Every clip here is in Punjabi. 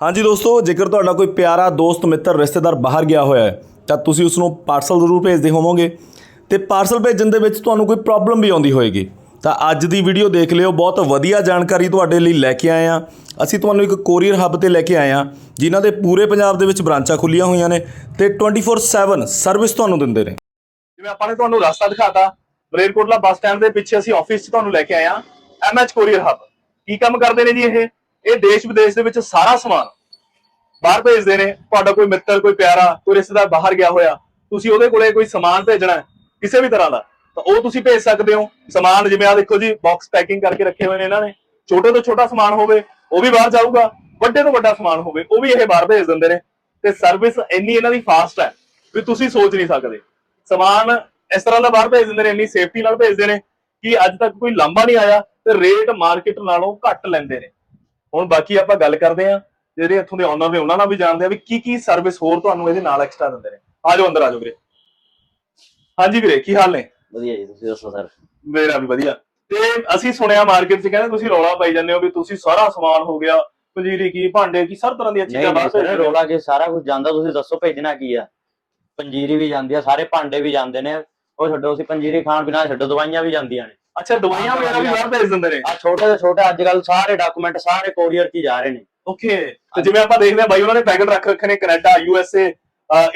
ਹਾਂਜੀ ਦੋਸਤੋ, ਜੇਕਰ ਤੁਹਾਡਾ ਕੋਈ ਪਿਆਰਾ ਦੋਸਤ, ਮਿੱਤਰ, ਰਿਸ਼ਤੇਦਾਰ ਬਾਹਰ ਗਿਆ ਹੋਇਆ ਹੈ, ਤਾਂ ਤੁਸੀਂ ਉਸ ਨੂੰ ਪਾਰਸਲ ਜ਼ਰੂਰ ਭੇਜਦੇ ਹੋਵੋਗੇ ਤੇ ਪਾਰਸਲ ਭੇਜਣ ਦੇ ਵਿੱਚ ਤੁਹਾਨੂੰ ਕੋਈ ਪ੍ਰੋਬਲਮ ਵੀ ਆਉਂਦੀ ਹੋਏਗੀ। ਤਾਂ ਅੱਜ ਦੀ ਵੀਡੀਓ ਦੇਖ ਲਿਓ, ਬਹੁਤ ਵਧੀਆ ਜਾਣਕਾਰੀ ਤੁਹਾਡੇ ਲਈ ਲੈ ਕੇ ਆਏ ਆ ਅਸੀਂ ਤੁਹਾਨੂੰ ਇੱਕ ਕੋਰੀਅਰ ਹੱਬ ਤੇ ਲੈ ਕੇ ਆਏ ਆ ਜਿਨ੍ਹਾਂ ਦੇ ਪੂਰੇ ਪੰਜਾਬ ਦੇ ਵਿੱਚ ਬ੍ਰਾਂਚਾਂ ਖੁੱਲੀਆਂ ਹੋਈਆਂ ਨੇ ਤੇ 24/7 ਸਰਵਿਸ ਤੁਹਾਨੂੰ ਦਿੰਦੇ ਨੇ। ਜਿਵੇਂ ਆਪਾਂ ਨੇ ਤੁਹਾਨੂੰ ਰਸਤਾ ਦਿਖਾਤਾ ਬਰੇਰਕੋਟਲਾ ਬੱਸ ਸਟੈਂਡ ਦੇ ਪਿੱਛੇ ਅਸੀਂ ਆਫਿਸ 'ਚ ਤੁਹਾਨੂੰ ਲੈ ਕੇ ਆਏ ਆ ਐਮਐਚ ਕੋਰੀਅਰ ਹੱਬ ਕੀ ਕੰਮ ਕਰਦੇ ਨੇ ਜੀ ਇਹ? ਇਹ ਦੇਸ਼ ਵਿਦੇਸ਼ ਦੇ ਵਿੱਚ ਸਾਰਾ ਸਮਾਨ ਬਾਹਰ ਭੇਜਦੇ ਨੇ, ਤੁਹਾਡਾ ਕੋਈ ਮਿੱਤਰ, ਕੋਈ ਪਿਆਰਾ, ਕੋਈ ਰਿਸ਼ਤੇਦਾਰ ਬਾਹਰ ਗਿਆ ਹੋਇਆ, ਤੁਸੀਂ ਉਹਦੇ ਕੋਲੇ ਕੋਈ ਸਮਾਨ ਭੇਜਣਾ ਕਿਸੇ ਵੀ ਤਰ੍ਹਾਂ ਦਾ, ਤਾਂ ਉਹ ਤੁਸੀਂ ਭੇਜ ਸਕਦੇ ਹੋ। ਸਮਾਨ ਜਿਵੇਂ ਆ ਦੇਖੋ ਜੀ ਬਾਕਸ ਪੈਕਿੰਗ ਕਰਕੇ ਰੱਖੇ ਹੋਏ ਨੇ ਇਹਨਾਂ ਨੇ। ਛੋਟੇ ਤੋਂ ਛੋਟਾ ਸਮਾਨ ਹੋਵੇ, ਉਹ ਵੀ ਬਾਹਰ ਜਾਊਗਾ, ਵੱਡੇ ਤੋਂ ਵੱਡਾ ਸਮਾਨ ਹੋਵੇ, ਉਹ ਵੀ ਇਹ ਬਾਹਰ ਭੇਜ ਦਿੰਦੇ ਨੇ। ਤੇ ਸਰਵਿਸ ਇੰਨੀ ਇਹਨਾਂ ਦੀ ਫਾਸਟ ਹੈ ਵੀ ਤੁਸੀਂ ਸੋਚ ਨਹੀਂ ਸਕਦੇ। ਸਮਾਨ ਇਸ ਤਰ੍ਹਾਂ ਦਾ ਬਾਹਰ ਭੇਜ ਦਿੰਦੇ ਨੇ, ਇੰਨੀ ਸੇਫਟੀ ਨਾਲ ਭੇਜਦੇ ਨੇ ਕਿ ਅੱਜ ਤੱਕ ਕੋਈ ਲਾਂਭਾ ਨਹੀਂ ਆਇਆ ਤੇ ਰੇਟ ਮਾਰਕੀਟ ਨਾਲੋਂ ਘੱਟ ਲੈਂਦੇ ਨੇ। ਹੁਣ ਬਾਕੀ ਆਪਾਂ ਗੱਲ ਕਰਦੇ ਆ ਜਿਹੜੇ ਇੱਥੋਂ ਦੇ ਓਨਰ ਨੇ ਉਹਨਾਂ ਨਾਲ ਵੀ ਜਾਣਦੇ ਆ ਵੀ ਕੀ ਕੀ ਸਰਵਿਸ ਹੋਰ ਤੁਹਾਨੂੰ ਇਹਦੇ ਨਾਲ ਐਕਸਟਰਾ ਦਿੰਦੇ ਨੇ। ਆ ਜਾਓ ਅੰਦਰ ਆ ਜਾਓ ਵੀਰੇ। ਹਾਂਜੀ ਵੀਰੇ ਕੀ ਹਾਲ ਨੇ? ਵਧੀਆ ਜੀ ਤੁਸੀਂ ਦੱਸੋ ਸਰ? ਮੇਰਾ ਵੀ ਵਧੀਆ। ਤੇ ਅਸੀਂ ਸੁਣਿਆ ਮਾਰਕੀਟ 'ਚ ਕਹਿੰਦੇ ਤੁਸੀਂ ਰੌਲਾ ਪਾਈ ਜਾਂਦੇ ਹੋ ਵੀ ਤੁਸੀਂ ਸਾਰਾ ਸਮਾਨ ਹੋ ਗਿਆ ਪੰਜੀਰੀ ਕੀ ਭਾਂਡੇ ਕੀ ਸਰ ਤਰ੍ਹਾਂ ਦੀਆਂ ਚੀਜ਼ਾਂ ਬਾਹਰ ਭੇਜਦੇ। ਰੋਲਾ ਕੇ ਸਾਰਾ ਕੁਝ ਜਾਂਦਾ ਤੁਸੀਂ ਦੱਸੋ ਭੇਜਣਾ ਕੀ ਆ? ਪੰਜੀਰੀ ਵੀ ਜਾਂਦੀ ਆ ਸਾਰੇ ਭਾਂਡੇ ਵੀ ਜਾਂਦੇ ਨੇ। ਉਹ ਛੱਡੋ ਅਸੀਂ ਪੰਜੀਰੀ ਖਾਣ ਬਿਨਾਂ ਛੱਡੋ ਦਵਾਈਆਂ ਵੀ ਜਾਂਦੀਆਂ ਨੇ। ਅੱਛਾ ਦਵਾਈਆਂ ਵਗੈਰਾ ਵੀ ਬਾਹਰ ਭੇਜ ਦਿੰਦੇ ਨੇ। ਆ ਛੋਟੇ ਤੋਂ ਛੋਟੇ ਅੱਜ ਕੱਲ ਸਾਰੇ ਡਾਕੂਮੈਂਟ ਸਾਰੇ ਕੋਰੀਅਰ 'ਚ ਹੀ ਜਾ ਰਹੇ ਨੇ। ਓਕੇ ਤੇ ਜਿਵੇਂ ਆਪਾਂ ਦੇਖਦੇ ਆ ਬਾਈ ਉਹਨਾਂ ਨੇ ਪੈਕਟ ਰੱਖ ਰੱਖੇ ਨੇ Canada U S A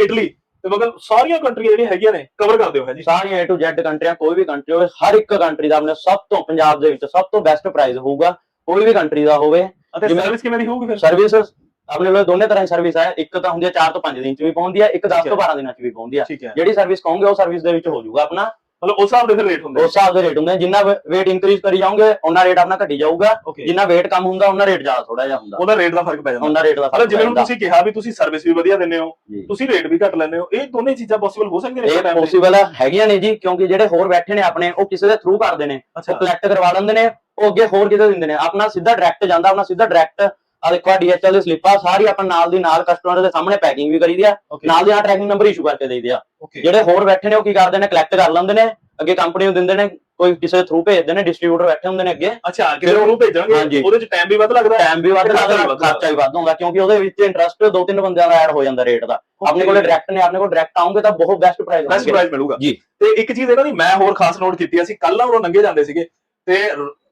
Italy ਤੇ ਮਗਰ ਸਾਰੀਆਂ ਕੰਟਰੀਆਂ ਜਿਹੜੀਆਂ ਹੈਗੀਆਂ ਨੇ ਕਵਰ ਕਰਦੇ ਹੋ ਹੈ ਜੀ। ਸਾਰੀਆਂ A to Z ਕੰਟਰੀਆਂ ਕੋਈ ਵੀ ਕੰਟਰੀ ਹੋਵੇ ਹਰ ਇੱਕ ਕੰਟਰੀ ਦਾ ਆਪਣੇ ਸਭ ਤੋਂ ਪੰਜਾਬ ਦੇ ਵਿੱਚ ਸਭ ਤੋਂ ਬੈਸਟ ਪ੍ਰਾਈਸ ਹੋਊਗਾ ਕੋਈ ਵੀ ਕੰਟਰੀ ਦਾ ਹੋਵੇ। ਅਤੇ ਸਰਵਿਸ ਕਿਵੇਂ ਦੀ ਹੋਊਗੀ ਫਿਰ? ਸਰਵਿਸ ਆਪਣੇ ਕੋਲ ਦੋਨੇ ਤਰ੍ਹਾਂ ਦੀ ਸਰਵਿਸ ਹੈ ਇੱਕ ਤਾਂ ਹੁੰਦੀ ਹੈ 4 ਤੋਂ 5 ਦਿਨ ਚ ਵੀ ਪਹੁੰਚਦੀ ਹੈ ਇੱਕ 10 ਠੀਕ ਤੋਂ ਹੈ। 12 ਦਿਨਾਂ ਚ ਵੀ ਪਹੁੰਚਦੀ ਹੈ। ਜਿਹੜੀ ਸਰਵਿਸ ਕਹੋਗੇ ਉਹ ਸਰਵਿਸ ਦੇ ਵਿੱਚ ਹੋ ਜਾਊਗਾ ਆਪਣਾ। ਮਤਲਬ ਉਸ ਹਿਸਾਬ ਦੇ ਫਿਰ ਰੇਟ ਹੁੰਦੇ ਉਸ ਹਿਸਾਬ ਦੇ ਰੇਟ ਹੁੰਦੇ। ਜਿੰਨਾ weight increase ਕਰੀ ਜਾਓਗੇ ਉਹਨਾਂ ਰੇਟ ਆਪਣਾ ਘਟੀ ਜਾਊਗਾ। ਜਿੰਨਾ weight ਕਮ ਹੁੰਦਾ ਉਹਨਾਂ ਰੇਟ ਜ਼ਿਆਦਾ ਥੋੜਾ ਜਿਹਾ ਹੁੰਦਾ। ਉਹਦਾ ਰੇਟ ਦਾ ਫ਼ਰਕ ਪੈ ਜਾਂਦਾ। ਉਹਨਾਂ ਰੇਟ ਦਾ ਮਤਲਬ ਜਿਵੇਂ ਹੁਣ। ਤੁਸੀਂ ਕਿਹਾ ਵੀ ਤੁਸੀਂ ਸਰਵਿਸ ਵੀ ਵਧੀਆ ਦਿੰਦੇ ਹੋ। ਤੁਸੀਂ ਰੇਟ ਵੀ ਘੱਟ ਲੈਂਦੇ ਹੋ ਇਹ ਦੋਨੇ ਚੀਜ਼ਾਂ ਪੋਸੀਬਲ ਹੋ ਸਕਦੀਆਂ ਨੇ ਇਹ? ਪੋਸੀਬਲ ਹੈਗੀਆਂ ਨੇ ਜੀ ਕਿਉਂਕਿ ਜਿਹੜੇ ਹੋਰ ਬੈਠੇ ਨੇ ਆਪਣੇ ਉਹ ਕਿਸੇ ਦੇ ਥਰੂ ਕਰਦੇ ਨੇ। ਉਹ ਕਲੈਕਟ ਕਰਵਾ ਲੈਂਦੇ ਨੇ ਉਹ ਅੱਗੇ ਹੋਰ ਕਿਤੇ ਦਿੰਦੇ ਨੇ। ਆਪਣਾ ਸਿੱਧਾ ਡਾਇਰੈਕਟ ਜਾਂਦਾ ਆਪਣਾ ਸਿੱਧਾ ਡਾਇਰੈਕਟ ਆ ਦੇਖੋ ਆ ਡੀਐਚਐਲ ਦੀ ਸਲਿੱਪ ਸਾਰੀ ਆਪਾਂ ਨਾਲ ਦੀ ਨਾਲ ਕਸਟਮਰ ਦੇ ਸਾਹਮਣੇ ਪੈਕਿੰਗ ਵੀ ਕਰੀਦੀ ਆ। ਨਾਲ ਦੀ ਨਾਲ ਟਰੈਕਿੰਗ ਨੰਬਰ ਇਸ਼ੂ ਕਰਕੇ ਦੇਈਦੇ ਆ। ਜਿਹੜੇ ਹੋਰ ਬੈਠੇ ਨੇ ਉਹ ਕੀ ਕਰਦੇ ਨੇ ਕਲੈਕਟ ਕਰ ਲੈਂਦੇ ਨੇ। ਅੱਗੇ ਕੰਪਨੀ ਨੂੰ ਦਿੰਦੇ ਨੇ ਕੋਈ ਕਿਸੇ ਦੇ ਥਰੂ ਭੇਜਦੇ ਨੇ ਡਿਸਟ੍ਰੀਬਿਊਟਰ ਬੈਠੇ ਹੁੰਦੇ ਨੇ ਅੱਗੇ। ਅੱਛਾ ਕਿਤੇ ਉਹਨੂੰ ਭੇਜਣਗੇ? ਹਾਂਜੀ। ਉਹਦੇ ਚ ਟਾਈਮ ਵੀ ਵੱਧ ਲੱਗਦਾ? ਟਾਈਮ ਵੀ ਵੱਧ ਲੱਗਦਾ ਖਰਚਾ ਵੀ ਵੱਧ ਹੁੰਦਾ ਕਿਉਂਕਿ ਉਹਦੇ ਵਿੱਚ ਇੰਟਰਸਟ ਦੋ ਤਿੰਨ ਬੰਦਿਆਂ ਦਾ ਐਡ ਹੋ ਜਾਂਦਾ ਰੇਟ ਦਾ। ਆਪਣੇ ਕੋਲੇ ਡਾਇਰੈਕਟ ਨੇ ਆਪਣੇ ਕੋਲ ਡਾਇਰੈਕਟ ਆਉਂਗੇ ਤਾਂ ਬਹੁਤ ਬੈਸਟ ਪ੍ਰਾਈਸ ਬੈਸਟ ਪ੍ਰਾਈਸ ਮਿਲੂਗਾ। ਜੀ। ਤੇ ਇੱਕ ਚੀਜ਼ ਇਹਨਾਂ ਦੀ ਮੈਂ ਹੋਰ ਖਾਸ ਨੋਟ ਕੀਤੀ ਅਸੀਂ ਕੱਲ ਨਾ ਉਹ ਲੰਘੇ ਜਾਂਦੇ ਸੀਗੇ ਤੇ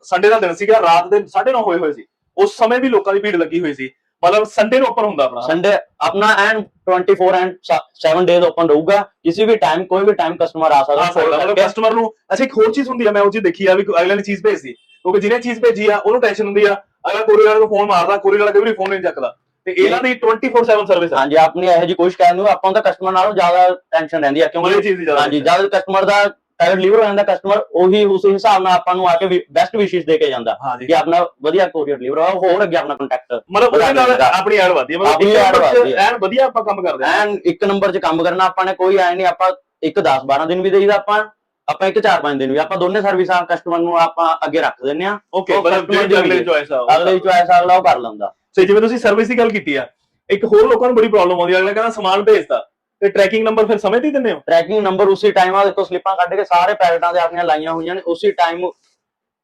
ਸੰਡੇ ਦਾ ਦਿਨ ਸੀਗਾ ਰਾਤ ਦੇ 9:30 ਹੋਏ ਹੋਏ ਸੀ। ਉਸ ਸਮੇਂ ਵੀ ਲੋਕਾਂ ਦੀ ਭੀੜ ਲੱਗੀ ਹੋਈ ਸੀ। ਮਤਲਬ ਸੰਡੇ ਨੂੰ ਓਪਨ ਹੁੰਦਾ ਆਪਣਾ। ਸੰਡੇ ਆਪਣਾ ਐਂਡ 24 ਐਂਡ 7 ਡੇਜ਼ ਓਪਨ ਰਹੂਗਾ। ਕਿਸੇ ਵੀ ਟਾਈਮ ਕੋਈ ਵੀ ਟਾਈਮ ਕਸਟਮਰ ਆ ਆ ਸਕਦਾ। ਮਤਲਬ ਕਸਟਮਰ ਨੂੰ ਅੱਛਾ ਇੱਕ ਹੋਰ ਚੀਜ਼ ਹੁੰਦੀ ਆ ਮੈਂ ਉਹ ਚੀਜ਼ ਦੇਖੀ ਆ ਵੀ ਅਗਲੇ ਨੇ ਚੀਜ਼ ਭੇਜਦੀ ਕਿਉਂਕਿ ਜਿਹਨੇ ਚੀਜ਼ ਭੇਜੀ ਆ ਉਹਨੂੰ ਟੈਨਸ਼ਨ ਹੁੰਦੀ ਆ ਅਗਲਾ ਕੋਰੀਅਰ ਵਾਲੇ ਨੂੰ ਫੋਨ ਮਾਰਦਾ ਕੋਰੀਅਰ ਵਾਲਾ ਕਈ ਵਾਰੀ ਫੋਨ ਨਹੀਂ ਚੱਕਦਾ। ਤੇ ਇਹਨਾਂ ਦੀ 24/7 ਸਰਵਿਸ ਆ। ਹਾਂਜੀ ਆਪਣੀ ਇਹੋ ਜੀ ਕੋਈ ਸ਼ਿਕਾਇਤ ਨਹੀਂ ਆਪਾਂ ਨੂੰ ਤਾਂ ਕਸਟਮਰ ਨਾਲੋਂ ਜ਼ਿਆਦਾ ਟੈਨਸ਼ਨ ਰਹਿੰਦੀ ਆ ਉਹ ਕਿਉਂਕਿ ਚੀਜ਼ ਦੀ ਜ਼ਿਆਦਾ ਹਾਂਜੀ ਜਦ ਕਸਟਮਰ ਦਾ ਟਾਇਰ ਡਿਲੀਵਰ ਹੋ ਜਾਂਦਾ ਕਸਟਮਰ ਉਹੀ ਉਸ ਹਿਸਾਬ ਨਾਲ ਆਪਾਂ ਨੂੰ ਆ ਕੇ ਬੈਸਟ ਵਿਸ਼ੇਸ ਦੇ ਕੇ ਜਾਂਦਾ ਕਿ ਆਪਣਾ ਵਧੀਆ ਕੋਰੀਅਰ ਡਿਲੀਵਰ ਆ ਹੋਰ ਅੱਗੇ ਆਪਣਾ ਕੰਟੈਕਟ ਮਤਲਬ ਉਹਦੇ ਨਾਲ ਆਪਣੀ ਐਡ ਵਧਦੀ ਹੈ। ਮਤਲਬ ਹੈ। ਐਨ ਵਧੀਆ ਆਪਾਂ ਕੰਮ ਕਰਦੇ ਹਾਂ। ਐਨ ਇੱਕ ਨੰਬਰ 'ਚ ਕੰਮ ਕਰਨਾ ਆਪਾਂ ਨੇ ਕੋਈ ਐ ਨਹੀਂ ਆਪਾਂ ਇੱਕ 10 12 ਦਿਨ ਵੀ ਦੇਈਦਾ ਆਪਾਂ ਆਪਾਂ ਇੱਕ 4 5 ਦਿਨ ਵੀ। ਆਪਾਂ ਦੋਨੇ ਸਰਵਿਸਾਂ ਕਸਟਮਰ ਨੂੰ ਆਪਾਂ ਅੱਗੇ ਰੱਖ ਦਿੰਨੇ ਆ ਓਕੇ ਮਤਲਬ ਅਗਲੇ ਚੋਇਸ ਆ ਅਗਲੇ ਚੁਆਇਸ ਅਗਲਾ ਉਹ ਕਰ ਲੈਂਦਾ। ਸੋ ਜਿਵੇਂ ਤੁਸੀਂ ਸਰਵਿਸ ਦੀ ਗੱਲ ਕੀਤੀ ਆ ਇੱਕ ਹੋਰ ਲੋਕਾਂ ਨੂੰ ਬੜੀ ਪ੍ਰੋਬਲਮ ਆਉਂਦੀ ਆ ਅਗਲਾ ਕਹਿੰਦਾ ਸਮਾਨ ਭੇਜਤਾ। ਤੇ ਟਰੈਕਿੰਗ ਨੰਬਰ ਫਿਰ ਸਮੇਂ ਤੇ ਹੀ ਦਿੰਦੇ ਹੋ? ਟਰੈਕਿੰਗ ਨੰਬਰ ਉਸੇ ਟਾਈਮ ਆ ਦੇਖੋ ਸਲਿੱਪਾਂ ਕੱਢ ਕੇ ਸਾਰੇ ਪੈਕਟਾਂ ਦੇ ਆਪਣੀਆਂ ਲਾਈਆਂ ਹੋਈਆਂ ਨੇ ਉਸੇ ਟਾਈਮ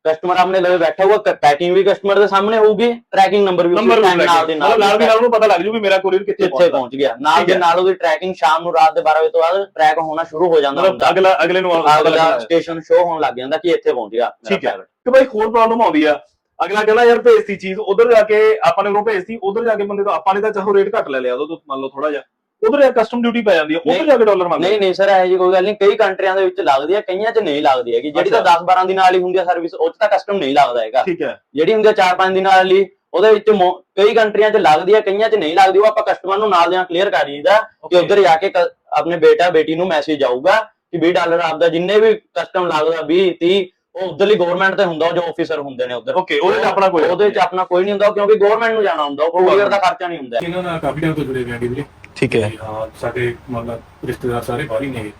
ਕਸਟਮਰ ਆਪਣੇ ਲਵੇ ਬੈਠਾ ਹੋਊਗਾ ਪੈਕਿੰਗ ਵੀ ਕਸਟਮਰ ਦੇ ਸਾਹਮਣੇ ਹੋਊਗੀ ਟਰੈਕਿੰਗ ਨੰਬਰ ਵੀ ਉਸੇ ਟਾਈਮ ਨਾਲ ਦੇ ਨਾਲ ਨਾਲ ਨਾਲ ਉਹਨੂੰ ਪਤਾ ਲੱਗ ਜੂ ਵੀ ਮੇਰਾ ਕੋਰੀਅਰ ਕਿੱਥੇ ਪਹੁੰਚ ਗਿਆ। ਨਾਲ ਦੇ। ਨਾਲ ਉਹਦੀ ਟਰੈਕਿੰਗ ਸ਼ਾਮ ਨੂੰ ਰਾਤ ਦੇ 12 ਵਜੇ ਤੋਂ ਬਾਅਦ ਟਰੈਕ ਹੋਣਾ ਸ਼ੁਰੂ ਹੋ ਜਾਂਦਾ ਮਤਲਬ ਅਗਲਾ ਅਗਲੇ ਨੂੰ ਅਗਲਾ। ਸਟੇਸ਼ਨ ਸ਼ੋ ਹੋਣ ਲੱਗ ਜਾਂਦਾ ਕਿ ਇੱਥੇ ਪਹੁੰਚ ਗਿਆ ਠੀਕ ਹੈ। ਕਿ ਭਾਈ ਹੋਰ ਪ੍ਰੋਬਲਮ ਆਉਂਦੀ ਆ। ਅਗਲਾ ਕਹਿੰਦਾ ਯਾਰ ਭੇਜਤੀ ਚੀਜ਼ ਉਧਰ ਜਾ ਕੇ ਆਪਾਂ ਨੇ ਉਹ ਭੇਜਤੀ ਉਧਰ ਜਾ ਕੇ ਬੰਦੇ ਤੋਂ ਆਪਾਂ ਨੇ ਤਾਂ ਚਾਹੋ ਰੇਟ ਘੱਟ ਲੈ ਲਿਆ ਉਦੋਂ ਤੋਂ ਮੰਨ ਲਓ ਥੋੜਾ ਜਿਹਾ। ਉਧਰ ਜਾ ਕਸਟਮ ਡਿਊਟੀ ਪੈ ਜਾਂਦੀ ਆ ਉਧਰ। ਜਾ ਕੇ ਡਾਲਰ ਮੰਗਦੇ ਨਹੀਂ ਨਹੀਂ ਸਰ ਇਹ ਜੀ ਕੋਈ ਗੱਲ ਨਹੀਂ ਕਈ ਕੰਟਰੀਆਂ ਦੇ ਵਿੱਚ ਲੱਗਦੀ ਹੈ ਕਈਆਂ 'ਚ ਨਹੀਂ ਲੱਗਦੀ ਹੈਗੀ। ਜਿਹੜੀ ਤਾਂ 10 12 ਦਿਨਾਂ ਵਾਲੀ ਹੁੰਦੀ ਹੈ ਸਰਵਿਸ ਉਹ 'ਚ ਤਾਂ ਕਸਟਮ ਨਹੀਂ ਲੱਗਦਾ ਹੈਗਾ। ਠੀਕ ਹੈ। ਜਿਹੜੀ ਹੁੰਦੀ ਹੈ 4-5 ਦਿਨਾਂ ਵਾਲੀ ਉਹਦੇ ਵਿੱਚ ਕਈ ਕੰਟਰੀਆਂ 'ਚ ਲੱਗਦੀ ਹੈ ਕਈਆਂ 'ਚ ਨਹੀਂ ਲੱਗਦੀ ਉਹ ਆਪਾਂ ਕਸਟਮਰ ਨੂੰ ਨਾਲ ਦੇ ਨਾਲ ਕਲੀਅਰ ਕਰ ਦਈਦਾ ਕਿ. ਉੱਧਰ ਜਾ ਕੇ ਆਪਣੇ ਬੇਟਾ ਬੇਟੀ ਨੂੰ ਮੈਸੇਜ ਆਊਗਾ ਕਿ 20 ਡਾਲਰ ਆਪਦਾ ਜਿੰਨੇ ਵੀ ਕਸਟਮ ਲੱਗਦਾ 20 30 ਉਹ ਉਧਰਲੀ ਗਵਰਨਮੈਂਟ ਤੇ ਹੁੰਦਾ ਜੋ ਆਫੀਸਰ ਹੁੰਦੇ ਨੇ ਉਧਰ। ਓਕੇ ਉਹਦੇ ਚ ਆਪਣਾ ਕੋਈ ਉਹਦੇ 'ਚ ਆਪਣਾ ਕੋਈ ਨਹੀਂ ਹੁੰਦਾ ਕਿਉਂਕਿ ਗਵਰਨਮੈਂਟ ਨੂੰ ਜਾਣਾ ਹੁੰਦਾ ਉਹ ਕੋਰੀਅਰ ਦਾ ਖਰਚਾ ਨਹੀਂ ਹੁੰਦਾ। ਇਹਨਾਂ ਨਾਲ ਕਾਫੀ ਟਾਈਮ ਤੋਂ ਜੁੜੇ ਹੋਏ ਆ ਵੀਰੇ ਠੀਕ ਹੈ। ਹਾਂ ਸਾਡੇ ਮਤਲਬ ਰਿਸ਼ਤੇਦਾਰ ਸਾਰੇ ਬਾਹਰ ਹੀ ਨੇ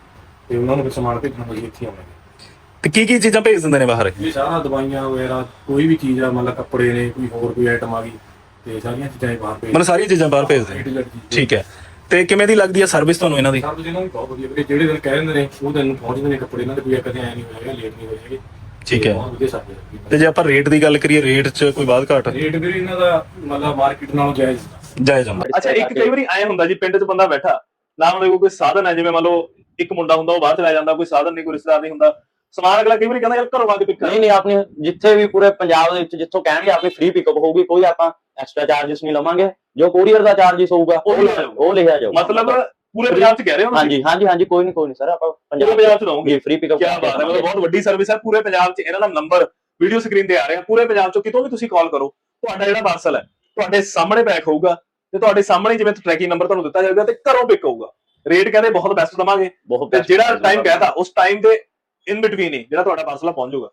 ਤੇ ਉਹਨਾਂ ਨੂੰ ਵੀ ਸਮਾਨ ਭੇਜਣਾ ਹੋਈ ਇੱਥੇ ਆਉਣਾ ਤੇ ਕੀ ਕੀ ਚੀਜ਼ਾਂ ਭੇਜ ਦਿੰਦੇ ਨੇ ਬਾਹਰ? ਇਹ ਸਾਰਾ ਦਵਾਈਆਂ ਵਗੈਰਾ ਕੋਈ ਵੀ ਚੀਜ਼ ਆ ਮਤਲਬ ਕੱਪੜੇ ਨੇ ਕੋਈ ਹੋਰ ਕੋਈ ਆਈਟਮ ਆ ਗਈ ਤੇ ਸਾਰੀਆਂ ਚੀਜ਼ਾਂ ਇਹ ਬਾਹਰ ਭੇਜ ਮਤਲਬ ਸਾਰੀਆਂ ਚੀਜ਼ਾਂ ਬਾਹਰ ਭੇਜਦੇ ਨੇ। ਠੀਕ ਹੈ। ਤੇ ਕਿਵੇਂ ਦੀ ਲੱਗਦੀ ਹੈ ਸਰਵਿਸ ਤੁਹਾਨੂੰ ਇਹਨਾਂ ਦੀ? ਸਭ ਜਿਹਨਾਂ ਵੀ ਬਹੁਤ ਵਧੀਆ ਵੀਰੇ ਜਿਹੜੇ ਦਿਨ ਕਹਿ ਦਿੰਦੇ ਨੇ ਉਹ ਦਿਨ ਨੂੰ ਪਹੁੰਚਦੇ ਨੇ ਕੱਪੜੇ ਇਹਨਾਂ ਦੇ ਕੋਈ ਕਦੇ ਐ ਨਹੀਂ ਹੋਏਗਾ ਲੇਟ ਨਹੀਂ ਹੋਏਗਾ ਠੀਕ ਹੈ। ਬਹੁਤ ਵਧੀਆ ਸਰਵਿਸ ਤੇ ਜੇ ਆਪਾਂ ਰੇਟ ਦੀ ਗੱਲ ਕਰੀਏ ਰੇਟ 'ਚ ਕੋਈ ਬਾਤ ਘਾਟ? ਰੇਟ ਵੀਰੇ ਇਹਨਾਂ ਦਾ ਮਤਲਬ ਮਾਰਕੀਟ ਨਾਲੋਂ ਜਾਇਜ਼ ਜੈ ਜਮਾ ਅੱਛਾ ਇੱਕ ਕਈ ਵਾਰੀ ਐ ਹੁੰਦਾ ਜੀ ਪਿੰਡ 'ਚ ਬੰਦਾ ਬੈਠਾ ਨਾ ਉਹਦੇ ਕੋਲ ਕੋਈ ਸਾਧਨ ਹੈ ਜਿਵੇਂ ਮੰਨ ਲਓ ਇੱਕ ਮੁੰਡਾ ਹੁੰਦਾ ਉਹ ਬਾਹਰ ਚਲਾ ਜਾਂਦਾ ਕੋਈ ਸਾਧਨ ਨਹੀਂ ਕੋਈ ਰਿਸ਼ਤੇਦਾਰ ਨਹੀਂ ਹੁੰਦਾ। ਸਮਾਨ ਅਗਲਾ ਕਈ ਵਾਰੀ ਕਹਿੰਦਾ ਯਾਰ ਘਰੋਂ ਆ ਕੇ ਪਿਕ ਨਹੀਂ ਨਹੀਂ ਆਪਣੀ ਜਿੱਥੇ ਵੀ ਪੂਰੇ ਪੰਜਾਬ ਦੇ ਵਿੱਚ ਜਿੱਥੋਂ ਕਹਿਣਗੇ ਆਪਣੀ ਫ੍ਰੀ ਪਿਕਅਪ ਹੋਊਗੀ ਕੋਈ ਆਪਾਂ ਐਕਸਟਰਾ ਚਾਰजेस ਨਹੀਂ ਲਵਾਂਗੇ। ਜੋ ਕੋਰੀਅਰ ਦਾ ਚਾਰजेस ਹੋਊਗਾ ਉਹ ਲਿਖਿਆ ਜਾਊ। ਮਤਲਬ ਪੂਰੇ ਪੰਜਾਬ ਚ ਕਹਿ ਰਹੇ ਹੋ ਹਾਂਜੀ ਹਾਂਜੀ ਹਾਂਜੀ ਕੋਈ ਨਹੀਂ ਕੋਈ ਨਹੀਂ ਸਰ ਆਪਾਂ ਪੰਜਾਬ ਪੰਜਾਬ ਚ ਰਹੋਗੇ? ਫ੍ਰੀ ਪਿਕਅਪ ਕੀ ਬਾਤ ਹੈ ਮਤਲਬ ਬਹੁਤ ਵੱਡੀ ਸਰਵਿਸ ਹੈ ਪੂਰੇ ਪੰਜਾਬ ਚ ਇਹਨਾਂ ਦਾ ਨੰਬਰ ਵੀਡੀਓ ਸਕਰੀਨ ਤੇ ਆ ਰਿਹਾ। ਪੂਰੇ ਪੰਜਾਬ ਚ ਕਿਤੋਂ ਵੀ ਤੁਸੀਂ ਕਾਲ ਕਰੋ ਤੁਹਾਡਾ ਜਿਹੜਾ ਪਾਰਸਲ ਹੈ ਤੁਹਾਡੇ ਸਾਹਮਣੇ ਪੈਕ ਹੋਊਗਾ। ਤੇ ਤੁਹਾਡੇ ਸਾਹਮਣੇ ਜਿਵੇਂ ਟਰੈਕਿੰਗ ਨੰਬਰ ਤੁਹਾਨੂੰ ਦਿੱਤਾ ਜਾਊਗਾ ਤੇ ਘਰੋਂ ਪਿਕ ਹੋਊਗਾ। ਰੇਟ ਕਹਿੰਦੇ ਬਹੁਤ ਬੈਸਟ ਦਵਾਂਗੇ। ਬਹੁਤ ਤੇ best ਜਿਹੜਾ ਟਾਈਮ। ਕਹਿਤਾ ਉਸ ਟਾਈਮ ਦੇ ਇਨ ਬਿਟਵੀਨ ਹੀ ਜਿਹੜਾ ਤੁਹਾਡਾ ਪਾਰਸਲ ਪਹੁੰਚ ਜਾਊਗਾ।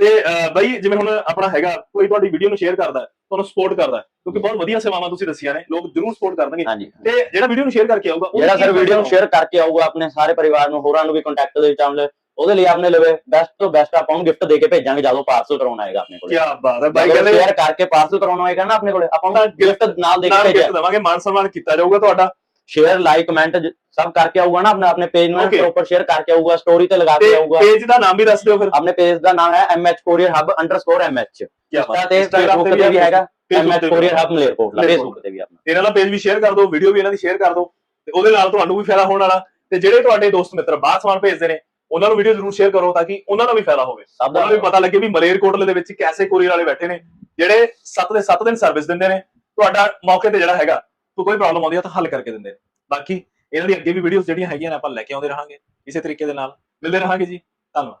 ਤੇ ਅਹ, ਬਾਈ ਜਿਵੇਂ ਹੁਣ ਆਪਣਾ ਹੈਗਾ ਕੋਈ ਤੁਹਾਡੀ ਵੀਡੀਓ ਨੂੰ ਸ਼ੇਅਰ ਕਰਦਾ ਹੈ, ਤੁਹਾਨੂੰ ਸਪੋਰਟ ਕਰਦਾ ਹੈ, ਕਿਉਂਕਿ ਬਹੁਤ ਵਧੀਆ ਸੇਵਾਵਾਂ ਤੁਸੀਂ ਦੱਸੀਆਂ ਨੇ ਲੋਕ ਜਰੂਰ ਸਪੋਰਟ ਕਰਨਗੇ। ਹਾਂਜੀ। ਤੇ ਜਿਹੜਾ ਵੀਡੀਓ ਨੂੰ ਸ਼ੇਅਰ ਕਰਕੇ ਆਊਗਾ ਉਹਦੀ ਜਿਹੜਾ ਕੀ ਸਰ ਵੀਡੀਓ ਨੂੰ ਸ਼ੇਅਰ ਕਰਕੇ ਆਊਗਾ ਆਪਣੇ ਸਾਰੇ ਪਰਿਵਾਰ ਨੂੰ ਹੋਰਾਂ ਨੂੰ ਵੀ ਕੰਟੈਕਟ ਦੇ ਵਿੱਚ ਆਉਣਗੇ ਉਹਦੇ ਲਈ ਆਪਣੇ ਲਵੇ ਬੈਸਟ ਤੋਂ ਬੈਸਟ ਆਪਾਂ ਨੂੰ ਗਿਫਟ ਦੇ ਕੇ ਭੇਜਾਂਗੇ ਜਦੋਂ ਪਾਰਸਲ ਕਰਾਉਣਾ ਆਏਗਾ ਆਪਣੇ ਕੋਲ। ਕੀ ਬਾਤ ਹੈ ਬਾਈ ਕਹਿੰਦੇ ਸ਼ੇਅਰ ਕਰਕੇ ਪਾਰਸਲ ਕਰਾਉਣਾ ਹੋਏਗਾ ਨਾ ਆਪਣੇ ਕੋਲੇ ਆਪਾਂ ਨੂੰ ਗਿਫਟ ਨਾਲ ਦੇ ਕੇ ਭੇਜਾਂਗੇ। ਦਵਾਂਗੇ ਮਾਨ ਸਨਮਾਨ ਕੀਤਾ ਜਾਊਗਾ ਤੁਹਾਡਾ। ਸ਼ੇਅਰ ਲਾਈਕ ਕਮੈਂਟ ਸਭ ਕਰਕੇ ਆਊਗਾ ਨਾ ਆਪਣੇ ਆਪਣੇ ਪੇਜ ਨੂੰ. ਪ੍ਰੋਪਰ ਸ਼ੇਅਰ ਕਰਕੇ ਆਊਗਾ ਸਟੋਰੀ ਤੇ ਲਗਾ ਕੇ ਆਊਗਾ। ਪੇਜ ਦਾ ਨਾਮ ਵੀ ਦੱਸ ਦਿਓ ਫਿਰ। ਆਪਣੇ ਪੇਜ ਦਾ ਨਾਮ ਹੈ MH Hub underscore MH ਕੀ ਇੰਸਟਾ ਤੇ ਫੇਸਬੁੱਕ ਤੇ ਵੀ ਹੈਗਾ MH Courier Hub Malerkotla Facebook ਤੇ ਵੀ ਆਪਣਾ। ਇਹਨਾਂ ਦਾ ਪੇਜ ਵੀ ਸ਼ੇਅਰ ਕਰ ਦਿਓ ਵੀਡੀਓ ਵੀ ਇਹਨਾਂ ਦੀ ਸ਼ੇਅਰ ਕਰ ਦਿਓ। ਤੇ ਉਹਦੇ ਨਾਲ ਤੁਹਾਨੂੰ ਵੀ ਫਾਇਦਾ ਹੋਣ ਵਾਲਾ। ਤੇ ਜਿਹੜੇ ਤੁਹਾਡੇ ਦੋਸਤ ਮਿੱਤਰ ਬਾਹਰ ਸਮਾਨ ਭੇਜਦੇ ਨੇ ਉਹਨਾਂ ਨੂੰ ਵੀਡੀਓ ਜ਼ਰੂਰ ਸ਼ੇਅਰ ਕਰੋ ਤਾਂ ਕਿ ਉਹਨਾਂ ਨੂੰ ਵੀ ਫਾਇਦਾ ਹੋਵੇ। ਦਾ ਉਹਨਾਂ ਨੂੰ ਵੀ ਪਤਾ ਲੱਗੇ ਵੀ ਮਲੇਰਕੋਟਲੇ ਦੇ ਵਿੱਚ ਕੈਸੇ ਕੋਰੀਅਰ ਵਾਲੇ ਬੈਠੇ ਨੇ ਜਿਹੜੇ 7 ਦੇ 7 ਦਿਨ ਸਰਵਿਸ ਦਿੰਦੇ ਨੇ। ਤੁਹਾਡਾ ਮੌਕੇ ਤੇ ਜਿਹੜਾ ਹੈਗਾ ਕੋਈ ਪ੍ਰੋਬਲਮ ਆਉਂਦੀ ਹੈ ਤਾਂ ਹੱਲ ਕਰਕੇ ਦਿੰਦੇ। ਨੇ ਬਾਕੀ ਇਹਨਾਂ ਦੀ ਅੱਗੇ ਵੀ ਵੀਡੀਓਜ਼ ਜਿਹੜੀਆਂ ਹੈਗੀਆਂ ਨੇ ਆਪਾਂ ਲੈ ਕੇ ਆਉਂਦੇ ਰਹਾਂਗੇ। ਇਸੇ ਤਰੀਕੇ ਦੇ ਨਾਲ। ਮਿਲਦੇ ਰਹਾਂਗੇ ਜੀ। ਧੰਨਵਾਦ।